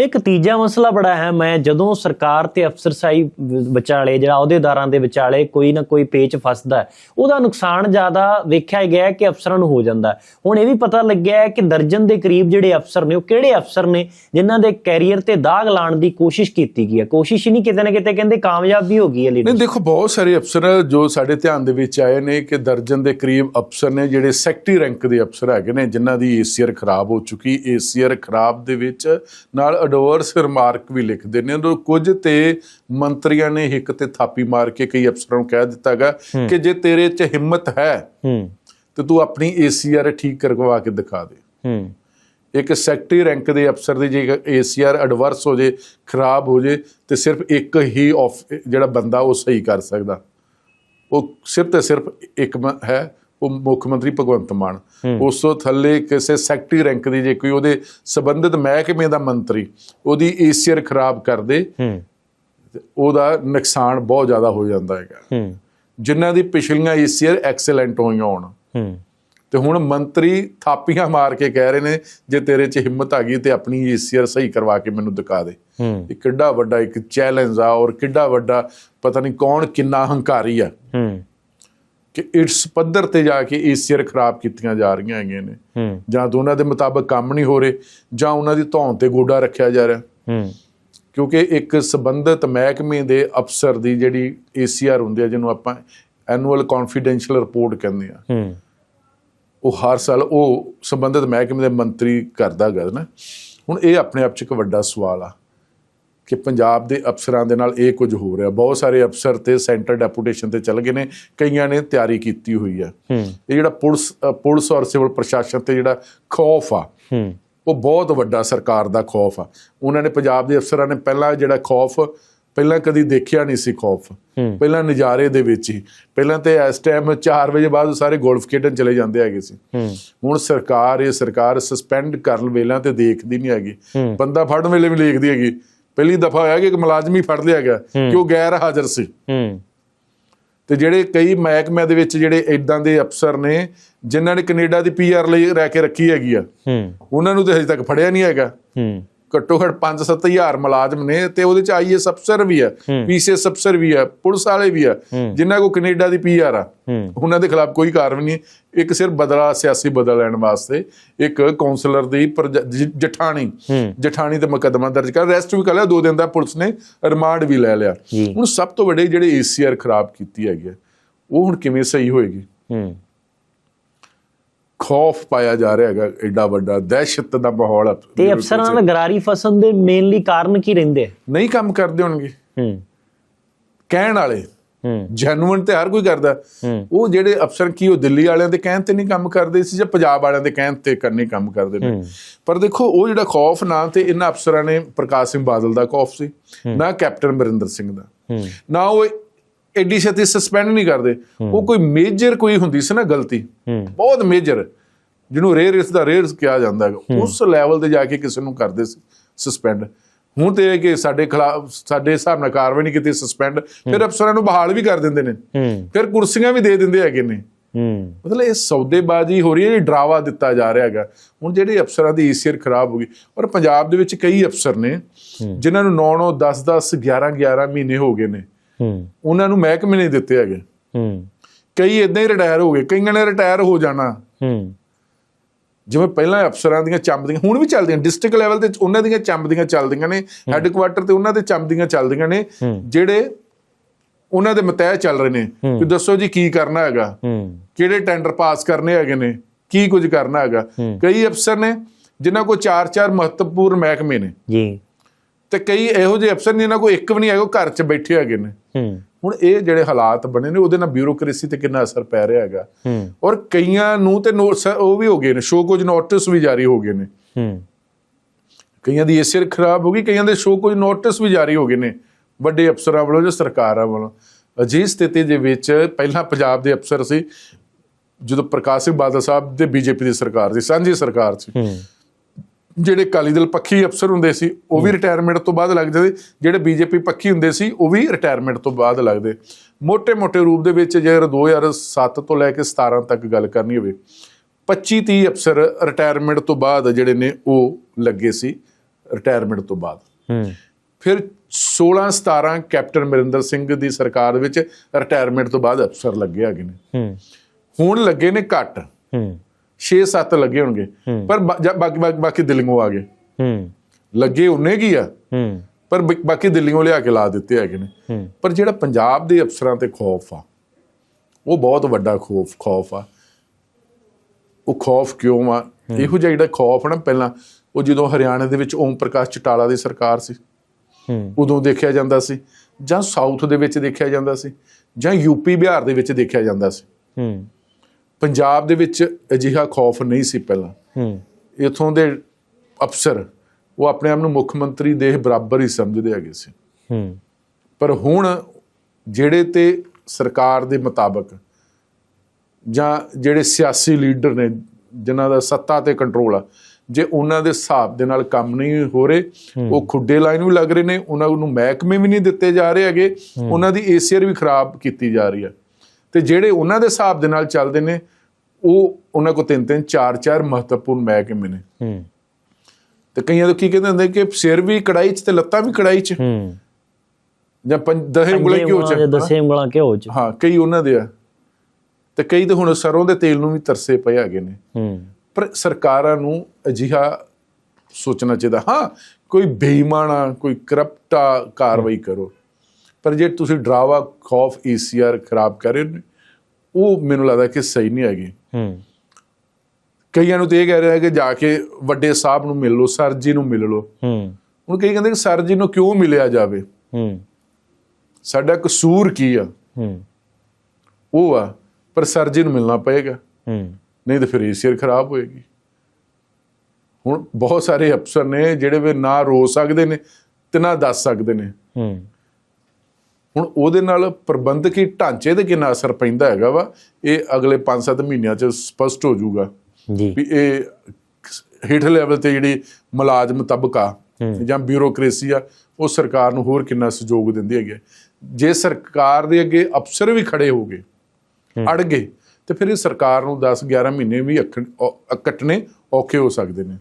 ਇੱਕ ਤੀਜਾ ਮਸਲਾ ਬੜਾ ਹੈ ਮੈਂ ਜਦੋਂ ਸਰਕਾਰ ਤੇ ਅਫਸਰਸ਼ਾਹੀ ਵ- ਵਿਚਾਲੇ ਜਿਹੜਾ ਅਹੁਦੇਦਾਰਾਂ ਦੇ ਵਿਚਾਲੇ ਕੋਈ ਨਾ ਕੋਈ ਪੇਚ ਫਸਦਾ ਉਹਦਾ ਨੁਕਸਾਨ ਜ਼ਿਆਦਾ ਵੇਖਿਆ ਗਿਆ ਕਿ ਅਫਸਰਾਂ ਨੂੰ ਹੋ ਜਾਂਦਾ। ਹੁਣ ਇਹ ਵੀ ਪਤਾ ਲੱਗਿਆ ਕਿ ਦਰਜਨ ਦੇ ਕਰੀਬ ਜਿਹੜੇ ਅਫਸਰ ਨੇ ਉਹ ਕਿਹੜੇ ਅਫਸਰ ਨੇ ਜਿਨ੍ਹਾਂ ਦੇ ਕੈਰੀਅਰ ਤੇ ਦਾਗ ਲਾਉਣ ਦੀ ਕੋਸ਼ਿਸ਼ ਕੀਤੀ ਗਈ ਹੈ ਕੋਸ਼ਿਸ਼ ਹੀ ਨਹੀਂ ਕਿਤੇ ਨਾ ਕਿਤੇ ਕਹਿੰਦੇ ਕਾਮਯਾਬ ਵੀ ਹੋ ਗਈ ਹੈ ਨਹੀਂ ਲੀਡਰ ਦੇਖੋ ਬਹੁਤ ਸਾਰੇ ਅਫਸਰ ਜੋ ਸਾਡੇ ਧਿਆਨ ਦੇ ਵਿੱਚ ਆਏ ਨੇ ਕਿ ਦਰਜਨ ਦੇ ਕਰੀਬ ਅਫਸਰ ਨੇ ਜਿਹੜੇ ਸੈਕਟਰੀ ਰੈਂਕ ਦੇ ਅਫਸਰ ਹੈਗੇ ਨੇ ਜਿਨ੍ਹਾਂ ਦੀ ਏਸੀਆਰ ਖਰਾਬ ਹੋ ਚੁੱਕੀ ਏਸੀਆਰ ਖਰਾਬ ਦੇ ਵਿੱਚ ਨਾਲ ਐਡਵਰਸ ਰਿਮਾਰਕ ਵੀ ਲਿਖਦੇ ਨੇ। ਉਹ ਕੁਝ ਤੇ ਮੰਤਰੀਆਂ ਨੇ ਹਿੱਕ ਤੇ ਥਾਪੀ ਮਾਰ ਕੇ ਕਈ ਅਫਸਰਾਂ ਨੂੰ ਕਹਿ ਦਿੱਤਾਗਾ ਕਿ ਜੇ ਤੇਰੇ 'ਚ ਹਿੰਮਤ ਹੈ ਤੇ ਤੂੰ ਆਪਣੀ ਏਸੀਆਰ ਠੀਕ ਕਰਵਾ ਕੇ ਦਿਖਾ ਦੇ। ਇੱਕ ਸੈਕਟਰੀ ਰੈਂਕ ਦੇ ਅਫਸਰ ਦੀ ਜੇ ਏਸੀਆਰ ਐਡਵਰਸ ਹੋ ਜੇ ਖਰਾਬ ਹੋ ਜੇ ਤੇ ਸਿਰਫ ਇੱਕ ਹੀ ਜਿਹੜਾ ਬੰਦਾ ਉਹ ਸਹੀ ਕਰ ਸਕਦਾ। ਉਹ ਸਿਰਫ ਤੇ ਸਿਰਫ ਇੱਕ ਹੈ ਉਹ ਮੁੱਖ ਮੰਤਰੀ ਭਗਵੰਤ ਮਾਨ। ਉਸ ਤੋਂ ਥੱਲੇ ਕਿਸੇ ਸੈਕਟਰੀ ਰੈਂਕ ਦੀ ਜੇ ਕੋਈ ਉਹਦੇ ਸੰਬੰਧਿਤ ਮਹਿਕਮੇ ਦਾ ਮੰਤਰੀ ਉਹਦੀ ਏਸੀਆਰ ਖਰਾਬ ਕਰ ਦੇ ਉਹਦਾ ਨੁਕਸਾਨ ਬਹੁਤ ਜ਼ਿਆਦਾ ਹੋ ਜਾਂਦਾ ਹੈਗਾ। ਜਿਨ੍ਹਾਂ ਦੀ ਪਿਛਲੀਆਂ ਏਸੀਆਰ ਐਕਸਲੈਂਟ ਹੋਈਆਂ ਹੋਣ। ਤੇ ਹੁਣ ਮੰਤਰੀ ਥਾਪੀਆਂ ਮਾਰ ਕੇ ਕਹਿ ਰਹੇ ਨੇ ਜੇ ਤੇਰੇ 'ਚ ਹਿੰਮਤ ਆ ਗਈ ਤੇ ਆਪਣੀ ਏਸੀਆਰ ਸਹੀ ਕਰਵਾ ਕੇ ਮੈਨੂੰ ਦਿਖਾ ਦੇ। ਇਹ ਕਿੱਡਾ ਵੱਡਾ ਇੱਕ ਚੈਲੰਜ ਆ ਔਰ ਕਿੱਡਾ ਵੱਡਾ ਪਤਾ ਨਹੀਂ ਕੌਣ ਕਿੰਨਾ ਹੰਕਾਰੀ ਆ। ਕਿ ਇਸ ਪੱਧਰ ਤੇ ਜਾ ਕੇ ਏਸੀਆਰ ਖਰਾਬ ਕੀਤੀਆਂ ਜਾ ਰਹੀਆਂ ਹੈਗੀਆਂ ਨੇ। ਜਾਂ ਤਾਂ ਉਹਨਾਂ ਦੇ ਮੁਤਾਬਕ ਕੰਮ ਨਹੀਂ ਹੋ ਰਹੇ ਜਾਂ ਉਹਨਾਂ ਦੀ ਧੌਣ ਤੇ ਗੋਡਾ ਰੱਖਿਆ ਜਾ ਰਿਹਾ। ਹੂੰ। ਕਿਉਂਕਿ ਇੱਕ ਸੰਬੰਧਿਤ ਮਹਿਕਮੇ ਦੇ ਅਫਸਰ ਦੀ ਜਿਹੜੀ ਏਸੀਆਰ ਹੁੰਦੀ ਹੈ ਜਿਹਨੂੰ ਆਪਾਂ ਐਨੂਅਲ ਕੌਨਫੀਡੈਂਸ਼ੀਅਲ ਰਿਪੋਰਟ ਕਹਿੰਦੇ ਆ ਹੂੰ। ਉਹ ਹਰ ਸਾਲ ਉਹ ਸੰਬੰਧਿਤ ਮਹਿਕਮੇ ਦੇ ਮੰਤਰੀ ਕਰਦਾ ਗਾ ਨਾ। ਹੁਣ ਇਹ ਆਪਣੇ ਆਪ ਚ ਇੱਕ ਵੱਡਾ ਸਵਾਲ ਆ। ਕਿ ਪੰਜਾਬ ਦੇ ਅਫਸਰਾਂ ਦੇ ਨਾਲ ਇਹ ਕੁਝ ਹੋ ਰਿਹਾ। ਬਹੁਤ ਸਾਰੇ ਅਫਸਰ ਤੇ ਸੈਂਟਰ ਡੈਪੂਟੇਸ਼ਨ ਤੇ ਚੱਲ ਗਏ ਨੇ ਕਈਆਂ ਨੇ ਤਿਆਰੀ ਕੀਤੀ ਹੋਈ ਹੂੰ। ਇਹ ਜਿਹੜਾ ਪੁਲਿਸ ਪੁਲਿਸ ਔਰ ਸਿਵਲ ਪ੍ਰਸ਼ਾਸਨ ਤੇ ਜਿਹੜਾ ਖੌਫ ਆ ਉਹ ਬਹੁਤ ਵੱਡਾ ਸਰਕਾਰ ਦਾ ਖੌਫ ਆ। ਉਹਨਾਂ ਨੇ ਪੰਜਾਬ ਦੇ ਅਫਸਰਾਂ ਨੇ ਪਹਿਲਾਂ ਜਿਹੜਾ ਖੌਫ ਪਹਿਲਾਂ ਕਦੀ ਦੇਖਿਆ ਨਹੀਂ ਸੀ ਖੌਫ। ਪਹਿਲਾਂ ਨਜ਼ਾਰੇ ਦੇ ਵਿੱਚ ਹੀ। ਪਹਿਲਾਂ ਤੇ ਇਸ ਟਾਈਮ 4 ਵਜੇ ਬਾਅਦ ਸਾਰੇ ਗੋਲਫ ਖੇਡਣ ਚਲੇ ਜਾਂਦੇ ਹੈਗੇ ਸੀ। ਹੁਣ ਸਰਕਾਰ ਇਹ ਸਰਕਾਰ ਸਸਪੈਂਡ ਕਰਨ ਵੇਲੇ ਤੇ ਦੇਖਦੀ ਨਹੀਂ ਹੈਗੀ। ਬੰਦਾ ਫੜਨ ਵੇਲੇ ਵੀ ਦੇਖਦੀ ਹੈਗੀ। ਪਹਿਲੀ ਦਫਾ ਹੋਇਆ ਕਿ ਇੱਕ ਮੁਲਾਜ਼ਮ ਹੀ ਫੜ ਲਿਆ ਗਿਆ ਕਿ ਉਹ ਗੈਰ ਹਾਜ਼ਰ ਸੀ। ਤੇ ਜਿਹੜੇ ਕਈ ਮਹਿਕਮਿਆਂ ਦੇ ਵਿੱਚ ਜਿਹੜੇ ਇਦਾਂ ਦੇ ਅਫਸਰ ਨੇ ਜਿਨ੍ਹਾਂ ਨੇ ਕੈਨੇਡਾ ਦੀ ਪੀਆਰ ਲਈ ਰਹਿ ਕੇ ਰੱਖੀ ਹੈਗੀ ਆ ਹੂੰ। ਉਹਨਾਂ ਨੂੰ ਤੇ ਹਜੇ ਤੱਕ ਫੜਿਆ ਨਹੀਂ ਹੈਗਾ। ਹੂੰ। ਘੱਟੋ ਘੱਟ 5-7000 ਮੁਲਾਜ਼ਮ ਨੇ ਤੇ ਉਹਦੇ ਚ ਆਈਐਸ ਅਫਸਰ ਵੀ ਆ ਪੀਸੀਐਸ ਅਫਸਰ ਵੀ ਆ ਪੁਲਿਸ ਵਾਲੇ ਵੀ ਆ ਜਿਨ੍ਹਾਂ ਕੋ ਕੈਨੇਡਾ ਦੀ ਪੀਆਰ ਆ ਉਹਨਾਂ ਦੇ ਖਿਲਾਫ ਕੋਈ ਕਾਰਵਾਈ ਨਹੀਂ ਇੱਕ ਸਿਰਫ ਬਦਲਾ ਸਿਆਸੀ ਬਦਲਾ ਲੈਣ ਵਾਸਤੇ ਇੱਕ ਕਾਉਂਸਲਰ ਦੀ ਜਠਾਣੀ। ਜਠਾਣੀ ਤੇ ਮੁਕੱਦਮਾ ਦਰਜ ਕਰ ਰੈਸਟ ਵੀ ਕਰ ਲਿਆ ਦੋ ਦਿਨ ਦਾ ਪੁਲਿਸ ਨੇ ਰਿਮਾਂਡ ਵੀ ਲੈ ਲਿਆ। ਹੁਣ ਸਭ ਤੋਂ ਵੱਡੇ ਜਿਹੜੇ ਏਸੀਆਰ ਖਰਾਬ ਕੀਤੀ ਹੈਗੀ ਉਹ ਹੁਣ ਕਿਵੇਂ ਸਹੀ ਹੋਏਗੀ? ਖੌਫ ਪਾਇਆ ਜਾ ਰਿਹਾ ਹੈਗਾ ਐਡਾ ਵੱਡਾ ਦਹਿਸ਼ਤ ਦਾ ਮਾਹੌਲ ਆ। ਤੇ ਅਫਸਰਾਂ ਦਾ ਗਰਾਰੀ ਫਸਣ ਦੇ ਮੇਨਲੀ ਕਾਰਨ ਕੀ ਰਹਿੰਦੇ? ਨਹੀਂ ਕੰਮ ਕਰਦੇ ਹੋਣਗੇ। ਹੂੰ। ਕਹਿਣ ਵਾਲੇ ਹੂੰ। ਜੈਨੂਇਨ ਤੇ ਹਰ ਕੋਈ ਕਰਦਾ। ਹੂੰ। ਉਹ ਜਿਹੜੇ ਅਫਸਰ ਕੀ ਉਹ ਦਿੱਲੀ ਵਾਲਿਆਂ ਦੇ ਕਹਿਣ ਤੇ ਨਹੀਂ ਕੰਮ ਕਰਦੇ ਸੀ ਜਾਂ ਪੰਜਾਬ ਵਾਲਿਆਂ ਦੇ ਕਹਿਣ ਤੇ ਕਰਨੇ ਕੰਮ ਕਰਦੇ ਨੇ? ਪਰ ਦੇਖੋ ਉਹ ਜਿਹੜਾ ਖੌਫ ਨਾ ਤੇ ਇਹਨਾਂ ਅਫਸਰਾਂ ਨੇ ਪ੍ਰਕਾਸ਼ ਸਿੰਘ ਬਾਦਲ ਦਾ ਖੌਫ ਸੀ ਨਾ ਕੈਪਟਨ ਅਮਰਿੰਦਰ ਸਿੰਘ ਦਾ। ਹੂੰ। ਨਾ ਉਹ ਐਡੀ ਛੇਤੀ ਸਸਪੈਂਡ ਨਹੀਂ ਕਰਦੇ। ਉਹ ਕੋਈ ਮੇਜਰ ਕੋਈ ਹੁੰਦੀ ਸੀ ਨਾ ਗਲਤੀ। ਬਹੁਤ ਮੇਜਰ ਜਿਹਨੂੰ ਰੇਅਰ ਇਸ ਦਾ ਰੇਅਰ ਕਿਹਾ ਜਾਂਦਾ ਹੈ। ਉਸ ਲੈਵਲ ਤੇ ਜਾ ਕੇ ਕਿਸੇ ਨੂੰ ਕਰਦੇ ਸੀ ਸਸਪੈਂਡ ਹੁਣ ਤੇ ਇਹ ਕਿ ਸਾਡੇ ਖਿਲਾਫ ਸਾਡੇ ਹਿਸਾਬ ਨਾਲ ਕਾਰਵਾਈ ਨਹੀਂ ਕੀਤੀ ਸਸਪੈਂਡ ਫਿਰ ਅਫਸਰਾਂ ਨੂੰ ਬਹਾਲ ਵੀ ਕਰ ਦਿੰਦੇ ਨੇ। ਫਿਰ ਕੁਰਸੀਆਂ ਵੀ ਦੇ ਦਿੰਦੇ ਹੈਗੇ ਨੇ। ਮਤਲਬ ਇਹ ਸੌਦੇਬਾਜ਼ੀ ਹੋ ਰਹੀ ਹੈ ਇਹ ਡਰਾਵਾ ਦਿੱਤਾ ਜਾ ਰਿਹਾ ਹੈਗਾ। ਹੁਣ ਜਿਹੜੇ ਅਫਸਰਾਂ ਦੀ ਈਸੀਆਰ ਖਰਾਬ ਹੋ ਗਈ ਔਰ ਪੰਜਾਬ ਦੇ ਵਿੱਚ ਕਈ ਅਫਸਰ ਨੇ ਜਿਨ੍ਹਾਂ ਨੂੰ 9 9 10 10 11 11 ਮਹੀਨੇ ਹੋ ਗਏ ਨੇ। ਹੂੰ। ਉਹਨਾਂ ਨੂੰ ਮਹਿਕਮੇ ਨਹੀਂ ਦਿੱਤੇ ਹੈਗੇ। ਹੂੰ। ਕਈ ਇਦਾਂ ਹੀ ਰਿਟਾਇਰ ਹੋ ਗਏ ਕਈਆਂ ਨੇ ਰਿਟਾਇਰ ਹੋ ਜਾਣਾ। ਹੂੰ। ਜਿਵੇਂ ਪਹਿਲਾਂ ਅਫਸਰਾਂ ਦੀਆਂ ਚੰਬਦੀਆਂ ਹੁਣ ਵੀ ਚੱਲਦੀਆਂ ਡਿਸਟ੍ਰਿਕਟ ਲੈਵਲ ਤੇ ਉਹਨਾਂ ਦੀਆਂ ਚੰਬਦੀਆਂ ਚੱਲਦੀਆਂ ਨੇ ਹੈੱਡਕੁਆਟਰ ਤੇ ਉਹਨਾਂ ਦੇ ਚੰਬਦੀਆਂ ਚੱਲਦੀਆਂ ਨੇ ਜਿਹੜੇ ਉਹਨਾਂ ਦੇ ਮਤੈਅ ਚੱਲ ਰਹੇ ਨੇ ਕਿ ਦੱਸੋ ਜੀ ਕੀ ਕਰਨਾ ਹੈਗਾ ਹੂੰ। ਕਿਹੜੇ ਟੈਂਡਰ ਪਾਸ ਕਰਨੇ ਹੈਗੇ ਨੇ ਕੀ ਕੁਝ ਕਰਨਾ ਹੈਗਾ। ਕਈ ਅਫਸਰ ਨੇ ਜਿਨ੍ਹਾਂ ਕੋਲ ਚਾਰ ਚਾਰ ਮਹੱਤਵਪੂਰਨ ਮਹਿਕਮੇ ਨੇ। ਜੀ। ਤੇ ਕਈ ਇਹੋ ਜਿਹੇ ਅਫਸਰ ਨੇ ਜਿਨ੍ਹਾਂ ਕੋਲ ਇੱਕ ਵੀ ਨਹੀਂ ਹੈਗਾ ਘਰ 'ਚ ਬੈਠੇ ਹੈਗੇ ਨੇ। ਹੁਣ ਇਹ ਜਿਹੜੇ ਹਾਲਾਤ ਬਣੇ ਨੇ ਉਹਦੇ ਨਾਲ ਬਿਊਰੋਕ੍ਰੇਸੀ ਤੇ ਕਿੰਨਾ ਅਸਰ ਪੈ ਰਿਹਾ ਹੈਗਾ। ਔਰ ਕਈਆਂ ਨੂੰ ਤੇ ਨੋਟਿਸ ਉਹ ਵੀ ਹੋ ਗਏ ਨੇ ਸ਼ੋ ਕੁਝ ਨੋਟਿਸ ਵੀ ਜਾਰੀ ਹੋ ਗਏ ਨੇ। ਕਈਆਂ ਦੀ ਏਸੀਅਰ ਖਰਾਬ ਹੋ ਗਈ ਕਈਆਂ ਦੇ ਸ਼ੋ ਕੁਝ ਨੋਟਿਸ ਵੀ ਜਾਰੀ ਹੋ ਗਏ ਨੇ ਵੱਡੇ ਅਫਸਰਾਂ ਵੱਲੋਂ ਜਾਂ ਸਰਕਾਰਾਂ ਵੱਲੋਂ। ਅਜਿਹੀ ਸਥਿਤੀ ਦੇ ਵਿੱਚ ਪਹਿਲਾਂ ਪੰਜਾਬ ਦੇ ਅਫਸਰ ਸੀ ਜਦੋਂ ਪ੍ਰਕਾਸ਼ ਸਿੰਘ ਬਾਦਲ ਸਾਹਿਬ ਦੇ ਬੀਜੇਪੀ ਦੀ ਸਰਕਾਰ ਸੀ ਸਾਂਝੀ ਸਰਕਾਰ ਸੀ। ਜਿਹੜੇ ਕਾਲੀ ਦਲ ਪੱਖੀ ਅਫਸਰ ਹੁੰਦੇ ਸੀ ਉਹ ਵੀ ਰਿਟਾਇਰਮੈਂਟ ਤੋਂ ਬਾਅਦ ਲੱਗ ਜਾਂਦੇ ਜਿਹੜੇ ਬੀਜੇਪੀ ਪੱਖੀ ਹੁੰਦੇ ਸੀ ਉਹ ਵੀ ਰਿਟਾਇਰਮੈਂਟ ਤੋਂ ਬਾਅਦ ਲੱਗਦੇ। ਮੋٹے-ਮੋٹے ਰੂਪ ਦੇ ਵਿੱਚ ਜੇ 2007 ਤੋਂ ਲੈ ਕੇ 17 ਤੱਕ ਗੱਲ ਕਰਨੀ ਹੋਵੇ 25-30 ਅਫਸਰ ਰਿਟਾਇਰਮੈਂਟ ਤੋਂ ਬਾਅਦ ਜਿਹੜੇ ਨੇ ਉਹ ਲੱਗੇ ਸੀ ਰਿਟਾਇਰਮੈਂਟ ਤੋਂ ਬਾਅਦ। ਫਿਰ 16 17 ਕੈਪਟਨ ਮਰਿੰਦਰ ਸਿੰਘ ਦੀ ਸਰਕਾਰ ਵਿੱਚ ਰਿਟਾਇਰਮੈਂਟ ਤੋਂ ਬਾਅਦ ਅਫਸਰ ਲੱਗੇ ਹੈਗੇ ਨੇ। ਹੁਣ ਲੱਗੇ ਨੇ ਘੱਟ। 6-7 ਲੱਗੇ ਹੋਣਗੇ। ਪਰ ਬਾਕੀ ਦਿੱਲੀੋਂ ਆ ਗਏ। ਹੂੰ। ਲੱਗੇ ਉਹਨੇ ਕੀ ਆ? ਹੂੰ। ਪਰ ਬਾਕੀ ਦਿੱਲੀੋਂ ਲਿਆ ਕੇ ਲਾ ਦਿੱਤੇ ਹੈਗੇ ਨੇ। ਪਰ ਜਿਹੜਾ ਪੰਜਾਬ ਦੇ ਅਫਸਰਾਂ ਤੇ ਖੌਫ ਆ ਉਹ ਬਹੁਤ ਵੱਡਾ ਖੌਫ ਖੌਫ ਆ। ਉਹ ਖੌਫ ਕਿਉਂ ਆ? ਇਹੋ ਜਿਹਾ ਜਿਹੜਾ ਖੌਫ ਨਾ ਪਹਿਲਾਂ ਉਹ ਜਦੋਂ ਹਰਿਆਣਾ ਦੇ ਵਿੱਚ ਓਮ ਪ੍ਰਕਾਸ਼ ਚਟਾਲਾ ਦੀ ਸਰਕਾਰ ਸੀ ਹੂੰ। ਉਦੋਂ ਦੇਖਿਆ ਜਾਂਦਾ ਸੀ। ਜਾਂ ਸਾਊਥ ਦੇ ਵਿੱਚ ਦੇਖਿਆ ਜਾਂਦਾ ਸੀ। ਜਾਂ ਯੂਪੀ ਬਿਹਾਰ ਦੇ ਵਿੱਚ ਦੇਖਿਆ ਜਾਂਦਾ ਸੀ। ਹੂੰ। ਪੰਜਾਬ ਦੇ ਵਿੱਚ ਅਜਿਹਾ ਖੌਫ ਨਹੀਂ ਸੀ ਪਹਿਲਾਂ। ਹੂੰ। ਇਥੋਂ ਦੇ ਅਫਸਰ ਉਹ ਆਪਣੇ ਆਪ ਨੂੰ ਮੁੱਖ ਮੰਤਰੀ ਦੇ ਬਰਾਬਰ ਹੀ ਸਮਝਦੇ ਹੈਗੇ ਸੀ। ਹੂੰ। ਪਰ ਹੁਣ ਜਿਹੜੇ ਤੇ ਸਰਕਾਰ ਦੇ ਮੁਤਾਬਕ ਜਾਂ ਜਿਹੜੇ ਸਿਆਸੀ ਲੀਡਰ ਨੇ ਜਿਨ੍ਹਾਂ ਦਾ ਸੱਤਾ ਤੇ ਕੰਟਰੋਲ ਆ ਜੇ ਉਹਨਾਂ ਦੇ ਹਿਸਾਬ ਦੇ ਨਾਲ ਕੰਮ ਨਹੀਂ ਹੋ ਰਹੇ ਉਹ ਖੁੱਡੇ ਲਾਈਨ ਵੀ ਲੱਗ ਰਹੇ ਨੇ ਉਹਨਾਂ ਨੂੰ ਮਹਿਕਮੇ ਵੀ ਨਹੀਂ ਦਿੱਤੇ ਜਾ ਰਹੇ ਹੈਗੇ ਉਹਨਾਂ ਦੀ ਏਸੀਆਰ ਵੀ ਖਰਾਬ ਕੀਤੀ ਜਾ ਰਹੀ ਹੈ ਤੇ ਜਿਹੜੇ ਉਹਨਾਂ ਦੇ ਹਿਸਾਬ ਦੇ ਨਾਲ ਚੱਲਦੇ ਨੇ ਉਹ ਉਹਨਾਂ ਕੋ ਤਿੰਨ ਤਿੰਨ ਚਾਰ ਚਾਰ ਮਹੱਤਵਪੂਰਨ ਮਹਿਕਮੇ ਨੇ ਹੂੰ। ਤੇ ਕਈਆਂ ਤੋਂ ਕੀ ਕਹਿੰਦੇ ਹੁੰਦੇ ਕਿ ਸਿਰ ਵੀ ਕੜਾਈ 'ਚ ਤੇ ਲੱਤਾਂ ਵੀ ਕੜਾਈ 'ਚ। ਹੂੰ। ਜਾਂ ਪੰਜ ਦਹੇ ਉਂਗਲੇ ਕਿਉਂ ਚ ਦਸੇ ਉਂਗਲਾਂ ਘਿਓ ਚ। ਹਾਂ ਕਈ ਉਹਨਾਂ ਦੇ ਆ। ਤੇ ਕਈ ਤੇ ਹੁਣ ਸਰੋਂ ਦੇ ਤੇਲ ਨੂੰ ਵੀ ਤਰਸੇ ਪਏ ਹੈਗੇ ਨੇ। ਹੂੰ। ਪਰ ਸਰਕਾਰਾਂ ਨੂੰ ਅਜਿਹਾ ਸੋਚਣਾ ਚਾਹੀਦਾ ਹਾਂ ਕੋਈ ਬੇਈਮਾਨਾ ਕੋਈ ਕਰਪਟਾ ਕਾਰਵਾਈ ਕਰੋ। ਪਰ ਜੇ ਤੁਸੀਂ ਡਰਾਵਾ ਖੌਫ ਈਸੀਆਰ ਖਰਾਬ ਕਰ ਰਹੇ ਨੇ ਉਹ ਮੈਨੂੰ ਲੱਗਦਾ ਕਿ ਸਹੀ ਨਹੀਂ ਹੈਗੀ। ਹੂੰ। ਕਈਆਂ ਨੂੰ ਤੇ ਇਹ ਕਹਿ ਰਿਹਾ ਕਿ ਜਾ ਕੇ ਵੱਡੇ ਸਾਹਿਬ ਨੂੰ ਮਿਲ ਲਓ ਸਰ ਜੀ ਨੂੰ ਮਿਲ ਲਓ। ਹੂੰ। ਹੁਣ ਕਈ ਕਹਿੰਦੇ ਕਿ ਸਰ ਜੀ ਨੂੰ ਕਿਉਂ ਮਿਲਿਆ ਜਾਵੇ? ਹੂੰ। ਸਾਡਾ ਕਸੂਰ ਕੀ ਆ? ਹੂੰ। ਉਹ ਆ ਪਰ ਸਰ ਜੀ ਨੂੰ ਮਿਲਣਾ ਪਏਗਾ। ਹੂੰ। ਨਹੀਂ ਤਾਂ ਫਿਰ ਏਸੀਅਰ ਖਰਾਬ ਹੋਏਗੀ। ਹੁਣ ਬਹੁਤ ਸਾਰੇ ਅਫਸਰ ਨੇ ਜਿਹੜੇ ਵੀ ਨਾ ਰੋ ਸਕਦੇ ਨੇ ਤੇ ਨਾ ਦੱਸ ਸਕਦੇ ਨੇ। ਹੂੰ। ਹੁਣ ਉਹਦੇ ਨਾਲ ਪ੍ਰਬੰਧਕੀ ਢਾਂਚੇ ਤੇ ਕਿੰਨਾ ਅਸਰ ਪੈਂਦਾ ਹੈਗਾ ਵਾ? ਇਹ ਅਗਲੇ 5-7 ਮਹੀਨਿਆਂ 'ਚ ਸਪਸ਼ਟ ਹੋ ਜਾਊਗਾ ਜੀ। ਵੀ ਇਹ ਹੇਠ ਲੈਵਲ ਤੇ ਜਿਹੜੀ ਮੁਲਾਜ਼ਮ ਤਬਕਾ ਜਾਂ ਬਿਊਰੋਕ੍ਰੇਸੀ ਆ ਉਹ ਸਰਕਾਰ ਨੂੰ ਹੋਰ ਕਿੰਨਾ ਸਹਿਯੋਗ ਦਿੰਦੀ ਹੈਗੀ। ਜੇ ਸਰਕਾਰ ਦੇ ਅੱਗੇ ਅਫਸਰ ਵੀ ਖੜੇ ਹੋ ਗਏ ਅੜ ਗਏ ਤੇ ਫਿਰ ਇਹ ਸਰਕਾਰ ਨੂੰ 10-11 ਮਹੀਨੇ ਵੀ ਕੱਟਣੇ ਔਖੇ ਹੋ ਸਕਦੇ ਨੇ।